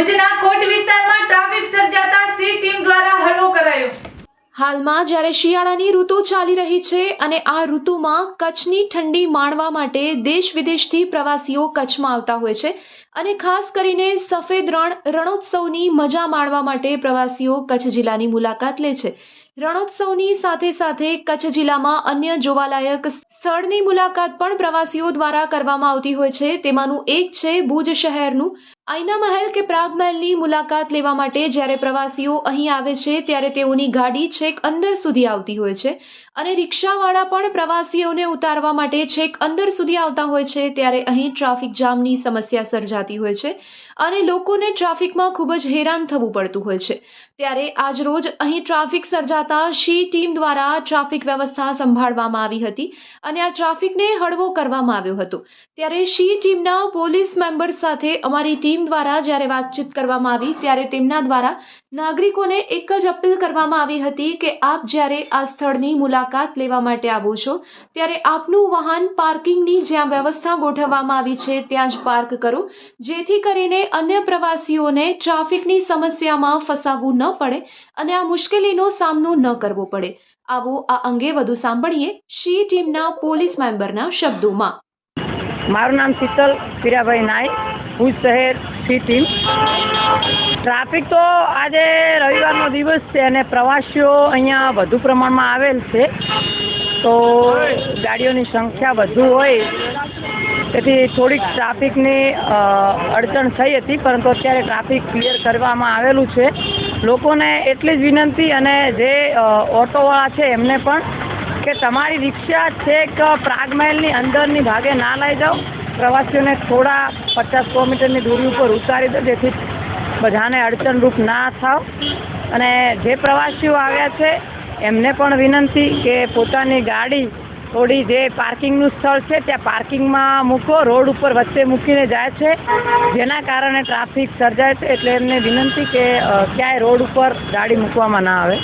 ભુજના કોટ વિસ્તારમાં ટ્રાફિક સર્જાતા સી ટીમ દ્વારા હળવો કરાયો. હાલમાં જ્યારે શિયાળાની ઋતુ ચાલી રહી છે અને આ ઋતુમાં કચ્છની ઠંડી માણવા માટે દેશ વિદેશથી પ્રવાસીઓ કચ્છમાં આવતા હોય છે અને ખાસ કરીને સફેદ રણ, રણોત્સવની મજા માણવા માટે પ્રવાસીઓ કચ્છ જિલ્લાની મુલાકાત લે છે. રણોત્સવની સાથે સાથે કચ્છ જિલ્લામાં અન્ય જોવાલાયક સ્થળની મુલાકાત પણ પ્રવાસીઓ દ્વારા કરવામાં આવતી હોય છે. તેમાંનું એક છે ભુજ શહેરનું આઈના મહેલ કે પ્રાગ મહેલની મુલાકાત લેવા માટે જ્યારે પ્રવાસીઓ અહીં આવે છે, ત્યારે તેઓની ગાડી છેક અંદર સુધી આવતી હોય છે અને રિક્ષાવાળા પણ પ્રવાસીઓને ઉતારવા માટે છેક અંદર સુધી આવતા હોય છે, ત્યારે અહીં ટ્રાફિક જામની સમસ્યા સર્જાતી હોય છે અને લોકોને ટ્રાફિકમાં ખૂબ જ હેરાન થવું પડતું હોય છે. ત્યારે આજરોજ અહીં ટ્રાફિક સર્જાતા શી ટીમ દ્વારા ટ્રાફિક વ્યવસ્થા સંભાળવામાં આવી હતી અને આ ટ્રાફિકને હળવો કરવામાં આવ્યો હતો. ત્યારે શી ટીમના પોલીસ મેમ્બર્સ સાથે અમારી ટીમ દ્વારા જ્યારે વાતચીત કરવામાં આવી, ત્યારે તેમના દ્વારા નાગરિકોને એક જ અપીલ કરવામાં આવી હતી કે આપ જ્યારે આ સ્થળની મુલાકાત લેવા માટે આવો છો, ત્યારે આપનું વાહન પાર્કિંગની જ્યાં વ્યવસ્થા ગોઠવવામાં આવી છે, ત્યાં જ પાર્ક કરો. જેથી કરીને અન્ય પ્રવાસીઓને ટ્રાફિકની સમસ્યામાં ફસાવવું ન પડે અને આ મુશ્કેલીનો સામનો ન કરવો પડે. આવો આ અંગે વધુ સાંભળીએ શી ટીમના પોલીસ મેમ્બરના શબ્દોમાં. મારું નામ શીતલ પીરાભાઈ નાઈ ભુજ શહેર સી ટીમ ટ્રાફિક તો આજે રવિવારનો દિવસ છે અને પ્રવાસીઓ અહીંયા વધુ પ્રમાણમાં આવેલ છે. તો ગાડીઓની સંખ્યા વધુ હોય, તેથી થોડીક ટ્રાફિકની અડચણ થઈ હતી, પરંતુ અત્યારે ટ્રાફિક ક્લિયર કરવામાં આવેલું છે. લોકોને એટલી જ વિનંતી અને જે ઓટોવાળા છે એમને પણ કે તમારી રિક્ષા છેક પ્રાગ મહેલની અંદરની ભાગે ના લઈ જાઓ. પ્રવાસીઓને થોડા પચાસ કિલોમીટરની દૂરી ઉપર ઉતારી દો, જેથી બધાને અડચણરૂપ ના થાવ. અને જે પ્રવાસીઓ આવ્યા છે, એમને પણ વિનંતી કે પોતાની ગાડી થોડી જે પાર્કિંગનું સ્થળ છે, ત્યાં પાર્કિંગમાં મૂકો, રોડ ઉપર વચ્ચે મૂકીને જાય છે. જેના કારણે ટ્રાફિક સર્જાય છે, એટલે એમને વિનંતી કે ક્યાંય રોડ ઉપર ગાડી મૂકવામાં ના આવે.